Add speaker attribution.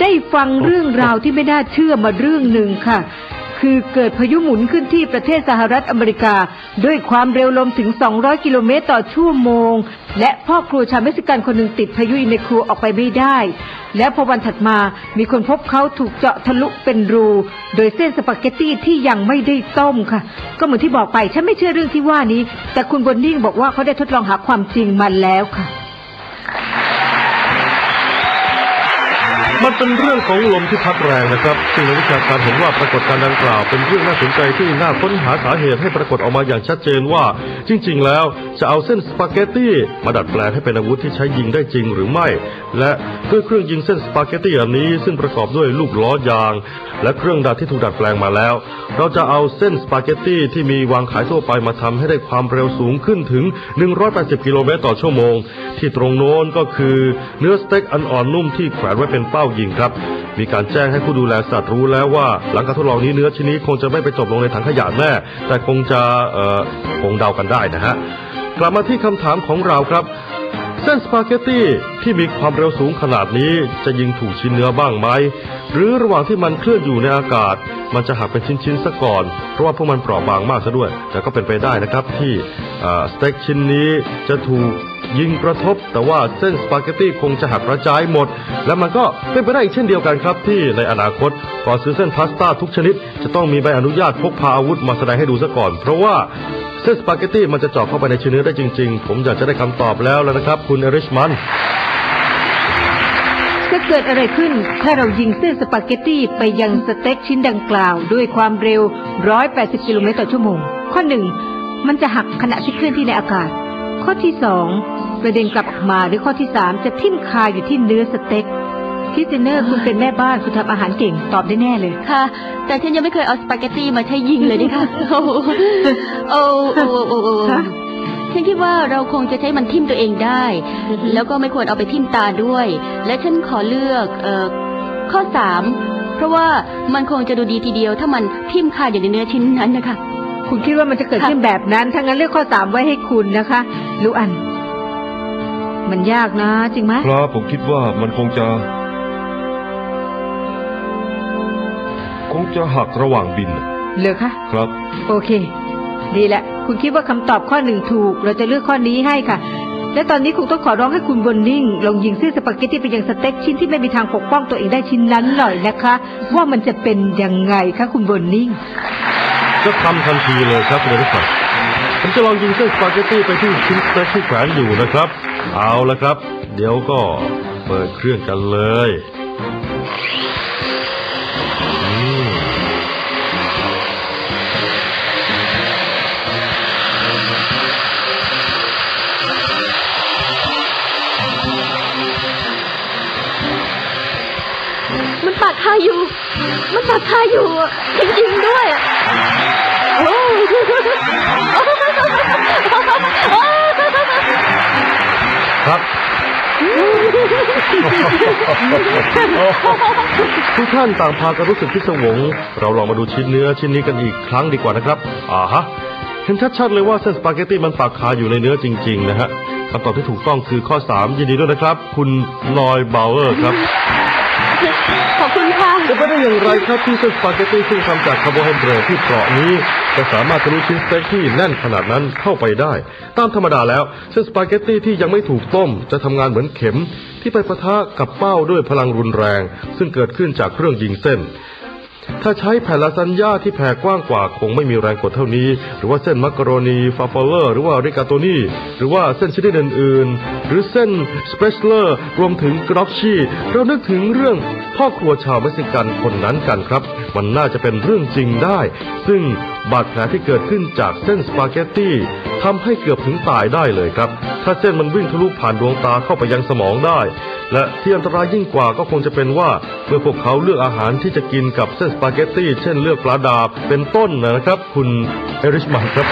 Speaker 1: ได้ฟังเรื่องราวที่ไม่น่าเชื่อมาเรื่องหนึ่งค่ะ คือเกิดพายุหมุนขึ้นที่ประเทศสหรัฐอเมริกา ด้วยความเร็วลมถึง 200 กิโลเมตรต่อชั่วโมง และพ่อครัวชาวเม็กซิกันคนหนึ่งติดพายุในครัวออกไปไม่ได้ และพอวันถัดมามีคนพบเขาถูกเจาะทะลุเป็นรู โดยเส้นสปาเกตตี้ที่ยังไม่ได้ต้มค่ะ ก็เหมือนที่บอกไปฉันไม่เชื่อเรื่องที่ว่านี้ แต่คุณบนนิ่งบอกว่าเขาได้ทดลองหาความจริงมาแล้วค่ะ
Speaker 2: มันเป็นเรื่องของลมที่พัดแรงนะครับ ซึ่งนักวิชาการเห็นว่าปรากฏการณ์ดังกล่าว เป็นเรื่องน่าสนใจที่น่าค้นหาสาเหตุให้ปรากฏออกมาอย่างชัดเจนว่า จริง ๆ แล้ว จะเอาเส้นสปาเกตตี้มาดัดแปลงให้เป็นอาวุธที่ใช้ยิงได้จริงหรือไม่ และด้วยเครื่องยิงเส้นสปาเกตตี้อันนี้ซึ่งประกอบด้วยลูกล้อยาง และเครื่องดัดที่ถูกดัดแปลงมาแล้ว เราจะเอาเส้นสปาเกตตี้ที่มีวางขายทั่วไปมาทำให้ได้ความเร็วสูงขึ้นถึง 180 กิโลเมตรต่อชั่วโมง ที่ตรงโน้นก็คือเนื้อสเต็กอันอ่อนนุ่มที่แขวนไว้เป็นเป้ายิงครับ มีการแจ้งให้ผู้ดูแลสัตว์รู้แล้วว่าหลังการทดลองนี้เนื้อชิ้นนี้คงจะไม่ไปจบลงในถังขยะแน่แต่คงจะเอ่อคงเดากันได้นะฮะกลับมาที่คำถามของเราครับเส้นสปาเกตตี้ที่มีความเร็วสูงขนาดนี้จะยิงถูกชิ้นเนื้อบ้างไหม หรือระหว่างที่มันเคลื่อนอยู่ในอากาศ มันจะหักเป็นชิ้นๆซะก่อน เพราะว่าพวกมันเปราะบางมากซะด้วย แต่ก็เป็นไปได้นะครับที่สเต็กชิ้นนี้จะถูก ยิงกระทบ แต่ว่าเส้นสปาเกตตี้คงจะหักกระจายหมด และมันก็เป็นไปได้อีกเช่นเดียวกันครับ ที่ในอนาคตก่อนซื้อเส้นพาสต้าทุกชนิด จะต้องมีใบอนุญาตพกพาอาวุธมาแสดงให้ดูซะก่อน เพราะว่าเส้นสปาเกตตี้มันจะเจาะเข้าไปในชิ้นเนื้อได้จริง ๆ ผมอยากจะได้คำตอบแล้วแล้วนะครับ คุณเอริชมัน
Speaker 1: จะเกิดอะไรขึ้นถ้าเรายิงเส้นสปาเกตตี้ไปยังสเต็กชิ้นดังกล่าว ด้วยความเร็ว 180 กิโลเมตรต่อชั่วโมง ข้อหนึ่งมันจะหักขณะที่เคลื่อนที่ในอากาศ ข้อที่สอง ประเด็นกลับออกมาหรือข้อที่สามจะทิ่มคาอยู่ที่เนื้อสเต็กคริสตินเนอร์คุณเป็นแม่บ้านคุณทำอาหารเก่งตอบได้แน่เลย
Speaker 3: ค่ะ แต่ฉันยังไม่เคยเอาสปาเกตตี้มาใช้ยิงเลยนี่ค่ะโอ้โหโอ้โอ้โอ้โอ้
Speaker 1: ฮะ
Speaker 3: ฉันคิดว่าเราคงจะใช้มันทิ่มตัวเองได้ แล้วก็ไม่ควรเอาไปทิ่มตาด้วย และฉันขอเลือกเอ่อข้อสามเพราะว่ามันคงจะดูดีทีเดียว ถ้ามันทิ่มคาอยู่ในเนื้อชิ้นนั้นนะคะ
Speaker 1: คุณคิดว่ามันจะเกิดขึ้นแบบนั้นถ้างั้นเลือกข้อสามไว้ให้คุณนะคะลูอัน มันยากนะ จริงไหม
Speaker 4: ครับผมคิดว่ามันคงจะ คงจะหักระหว่างบินน่ะ
Speaker 1: เหลือคะ
Speaker 4: ครับ
Speaker 1: โอเค ดีแหละ คุณคิดว่าคำตอบข้อหนึ่งถูก เราจะเลือกข้อนี้ให้ค่ะ และตอนนี้คงต้องขอร้องให้คุณบนนิ่ง ลองยิงเส้นสปาเกตตี้ไปยังสเต็กชิ้นที่ไม่มีทางปกป้องตัวเองได้ชิ้นนั้นหน่อยนะคะ ว่ามันจะเป็นยังไงคะคุณบนนิ่ง
Speaker 2: จะทำทันทีเลยครับคุณเอริชมันผมจะลองยิงเส้นสปาเกตตี้ไปที่ชิ้นสเต็กที่แขวนอยู่นะครับ เอาละครับ เดี๋ยวก็เปิดเครื่องกันเลยมั
Speaker 3: นปากคาอยู่ มันปากคาอยู่จริงๆด้วยอะโอ้
Speaker 2: ครับ ทุกท่านต่างพากันรู้สึกพิศวง เราลองมาดูชิ้นเนื้อชิ้นนี้กันอีกครั้งดีกว่านะครับอ่าฮะเห็นชัดๆเลยว่าเส้นสปาเกตตี้มันปักคาอยู่ในเนื้อจริง ๆ นะฮะคำตอบที่ถูกต้องคือข้อ 3 ยินดีด้วยนะครับ คุณลอยบาวเออร์ครับ
Speaker 3: ขอบคุณค่ะ
Speaker 2: จะไปได้อย่างไรครับที่เส้นสปาเกตตี้ซึ่งทำจากคาร์โบไฮเดรตที่เปราะนี้ จะสามารถทะลุชิ้นสเต็กที่แน่นขนาดนั้นเข้าไปได้ ตามธรรมดาแล้วเส้นสปาเกตตี้ที่ยังไม่ถูกต้ม จะทำงานเหมือนเข็ม ที่ไปปะทะกับเป้าด้วยพลังรุนแรง ซึ่งเกิดขึ้นจากเครื่องยิงเส้น ถ้าใช้แผ่นลาซานญ่าที่แผ่กว้างกว่าคงไม่มีแรงกดเท่านี้ หรือว่าเส้นมักกะโรนีฟาฟอลเลอร์หรือว่าริกาโตนี่หรือว่าเส้นชนิดอื่นๆ หรือเส้นสเปเชเลอร์รวมถึงกรอกชีเรานึกถึงเรื่องพ่อครัวชาวเม็กซิกันคนนั้นกันครับ มันน่าจะเป็นเรื่องจริงได้ ซึ่งบาดแผลที่เกิดขึ้นจากเส้นสปาเกตตี้ทำให้เกือบถึงตายได้เลยครับ ถ้าเส้นมันวิ่งทะลุผ่านดวงตาเข้าไปยังสมองได้ และที่อันตรายยิ่งกว่าก็คงจะเป็นว่า เมื่อพวกเขาเลือกอาหารที่จะกินกับเส้นสปาเกตตี้เช่นเลือกปลาดาบเป็นต้นนะครับ คุณเอริชมันครับ